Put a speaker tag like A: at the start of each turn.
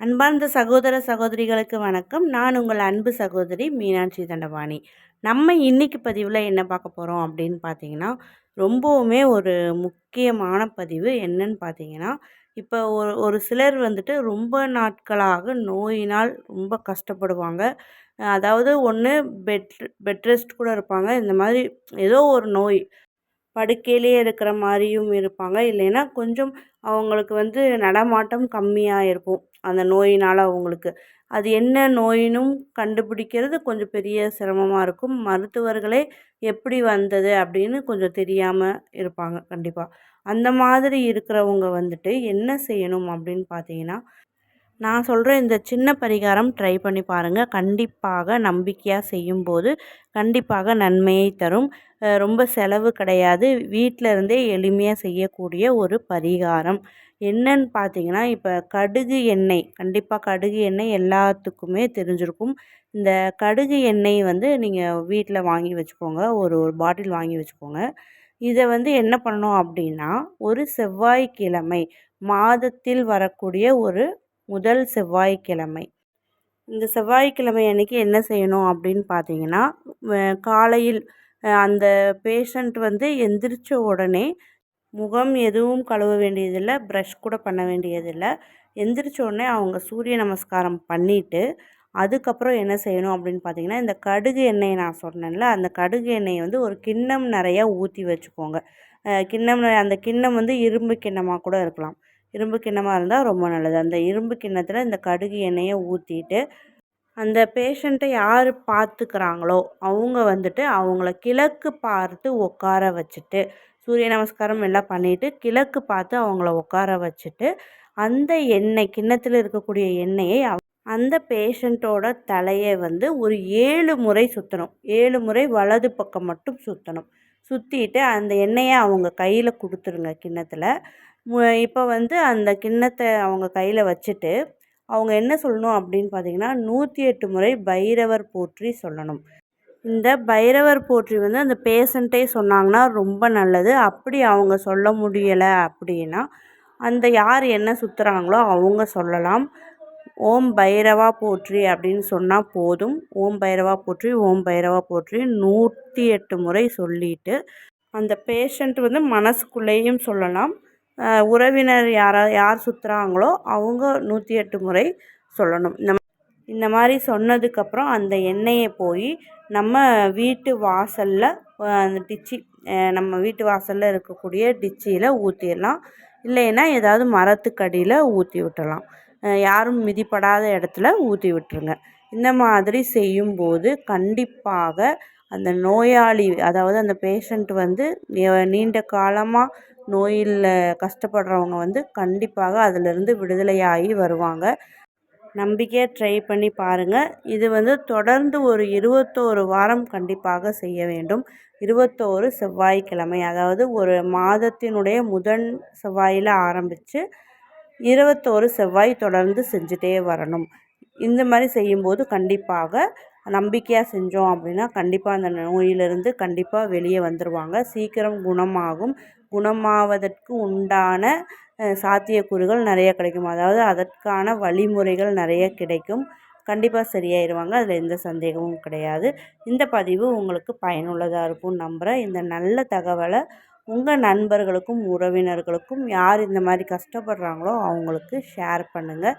A: அன்பார்ந்த சகோதர சகோதரிகளுக்கு வணக்கம். நான் உங்கள் அன்பு சகோதரி மீனாட்சி தண்டபாணி. நம்ம இன்னைக்கு பதிவில் என்ன பார்க்க போகிறோம் அப்படின்னு பார்த்தீங்கன்னா ரொம்பவுமே ஒரு முக்கியமான பதிவு என்னன்னு பார்த்தீங்கன்னா இப்போ ஒரு ஒரு சிலர் வந்துட்டு ரொம்ப நாட்களாக நோயினால் ரொம்ப கஷ்டப்படுவாங்க. அதாவது ஒன்று பெட் பெட் ரெஸ்ட் கூட இருப்பாங்க. இந்த மாதிரி ஏதோ ஒரு நோய் படுக்கையிலேயே இருக்கிற மாதிரியும் இருப்பாங்க. இல்லைன்னா கொஞ்சம் அவங்களுக்கு வந்து நடமாட்டம் கம்மியாக இருக்கும் அந்த நோயினால் அவங்களுக்கு. அது என்ன நோயினும் கண்டுபிடிக்கிறது கொஞ்சம் பெரிய சிரமமாக இருக்கும். மருத்துவர்களே எப்படி வந்தது அப்படின்னு கொஞ்சம் தெரியாமல் இருப்பாங்க கண்டிப்பாக அந்த மாதிரி இருக்கிறவங்க வந்துட்டு என்ன செய்யணும் அப்படின்னு பார்த்தீங்கன்னா நான் சொல்கிற இந்த சின்ன பரிகாரம் ட்ரை பண்ணி பாருங்கள் கண்டிப்பாக நம்பிக்கையாக செய்யும்போது கண்டிப்பாக நன்மையை தரும். ரொம்ப செலவு கிடையாது. வீட்டில் இருந்தே எளிமையாக செய்யக்கூடிய ஒரு பரிகாரம். என்னன்னு பார்த்தீங்கன்னா இப்போ கடுகு எண்ணெய் கண்டிப்பாக கடுகு எண்ணெய் எல்லாத்துக்குமே தெரிஞ்சிருக்கும். இந்த கடுகு எண்ணெய் வந்து நீங்கள் வீட்டில் வாங்கி வச்சுக்கோங்க. ஒரு ஒரு பாட்டில் வாங்கி வச்சுக்கோங்க. இதை வந்து என்ன பண்ணணும் அப்படின்னா ஒரு செவ்வாய்க்கிழமை மாதத்தில் வரக்கூடிய ஒரு முதல் செவ்வாய்க்கிழமை. இந்த செவ்வாய்க்கிழமை அன்றைக்கி என்ன செய்யணும் அப்படின்னு பார்த்தீங்கன்னா காலையில் அந்த பேஷண்ட் வந்து எந்திரிச்ச உடனே முகம் எதுவும் கழுவ வேண்டியதில்லை ப்ரஷ் கூட பண்ண வேண்டியதில்லை. எந்திரிச்ச உடனே அவங்க சூரிய நமஸ்காரம் பண்ணிவிட்டு அதுக்கப்புறம் என்ன செய்யணும் அப்படின்னு பார்த்தீங்கன்னா இந்த கடுகு எண்ணெயை நான் சொன்னேன்ல அந்த கடுகு எண்ணெயை வந்து ஒரு கிண்ணம் நிறையா ஊற்றி வச்சுக்கோங்க. கிண்ணம் அந்த கிண்ணம் வந்து இரும்பு கிண்ணமாக கூட இருக்கலாம். இரும்பு கிண்ணமாக இருந்தால் ரொம்ப நல்லது. அந்த இரும்பு கிண்ணத்தில் இந்த கடுகு எண்ணெயை ஊற்றிட்டு அந்த பேஷண்ட்டை யார் பார்த்துக்கிறாங்களோ அவங்க வந்துட்டு அவங்கள கிழக்கு பார்த்து உட்கார வச்சுட்டு சூரிய நமஸ்காரம் எல்லாம் பண்ணிவிட்டு கிழக்கு பார்த்து அவங்கள உட்கார வச்சுட்டு அந்த எண்ணெய் கிண்ணத்தில் இருக்கக்கூடிய எண்ணெயை அந்த பேஷண்ட்டோட தலையை வந்து ஒரு ஏழு முறை சுற்றணும் ஏழு முறை வலது பக்கம் மட்டும் சுற்றணும் சுற்றிட்டு அந்த எண்ணெயை அவங்க கையில் கொடுத்துருங்க கிண்ணத்தில். இப்போ வந்து அந்த கிண்ணத்தை அவங்க கையில் வச்சுட்டு அவங்க என்ன சொல்லணும் அப்படின்னு பார்த்தீங்கன்னா நூற்றி எட்டு முறை பைரவர் போற்றி சொல்லணும். இந்த பைரவர் போற்றி வந்து அந்த பேஷண்ட்டே சொன்னாங்கன்னா ரொம்ப நல்லது. அப்படி அவங்க சொல்ல முடியலை அப்படின்னா அந்த யார் என்ன சுற்றுறாங்களோ அவங்க சொல்லலாம். ஓம் பைரவா போற்றி அப்படின்னு சொன்னால் போதும். ஓம் பைரவா போற்றி ஓம் பைரவா போற்றி நூற்றி எட்டு முறை சொல்லிவிட்டு அந்த பேஷண்ட் வந்து மனசுக்குள்ளேயும் சொல்லலாம். உறவினர் யாரா யார் சுற்றுறாங்களோ அவங்க நூற்றி எட்டு முறை சொல்லணும். இந்த இந்த மாதிரி சொன்னதுக்கப்புறம் அந்த எண்ணெயை போய் நம்ம வீட்டு வாசலில் அந்த டிச்சி நம்ம வீட்டு வாசலில் இருக்கக்கூடிய டிச்சியில் ஊற்றிடலாம் இல்லைன்னா ஏதாவது மரத்துக்கடியில் ஊற்றி விட்டுடலாம். யாரும் மிதிப்படாத இடத்துல ஊற்றி விட்டுருங்க. இந்த மாதிரி செய்யும்போது கண்டிப்பாக அந்த நோயாளி அதாவது அந்த பேஷண்ட் வந்து நீண்ட காலமாக நோயில் கஷ்டப்படுறவங்க வந்து கண்டிப்பாக அதிலிருந்து விடுதலையாகி வருவாங்க. நம்பிக்கையாக ட்ரை பண்ணி பாருங்கள் இது வந்து தொடர்ந்து ஒரு இருபத்தோரு வாரம் கண்டிப்பாக செய்ய வேண்டும். இருபத்தோரு செவ்வாய்க்கிழமை அதாவது ஒரு மாதத்தினுடைய முதன் செவ்வாயில் ஆரம்பித்து இருபத்தோரு செவ்வாய் தொடர்ந்து செஞ்சுட்டே வரணும். இந்த மாதிரி செய்யும்போது கண்டிப்பாக நம்பிக்கையாக செஞ்சோம் அப்படின்னா கண்டிப்பாக அந்த நோயிலிருந்து கண்டிப்பாக வெளியே வந்துடுவாங்க சீக்கிரம் குணமாகும். குணமாவதற்கு உண்டான சாத்தியக்கூறுகள் நிறைய கிடைக்கும். அதாவது அதற்கான வழிமுறைகள் நிறைய கிடைக்கும். கண்டிப்பாக சரியாயிருவாங்க. அதில் எந்த சந்தேகமும் கிடையாது. இந்த பதிவு உங்களுக்கு பயனுள்ளதாக இருக்கும் நம்புகிறேன் இந்த நல்ல தகவலை உங்கள் நண்பர்களுக்கும் உறவினர்களுக்கும் யார் இந்த மாதிரி கஷ்டப்படுறாங்களோ அவங்களுக்கு ஷேர் பண்ணுங்கள்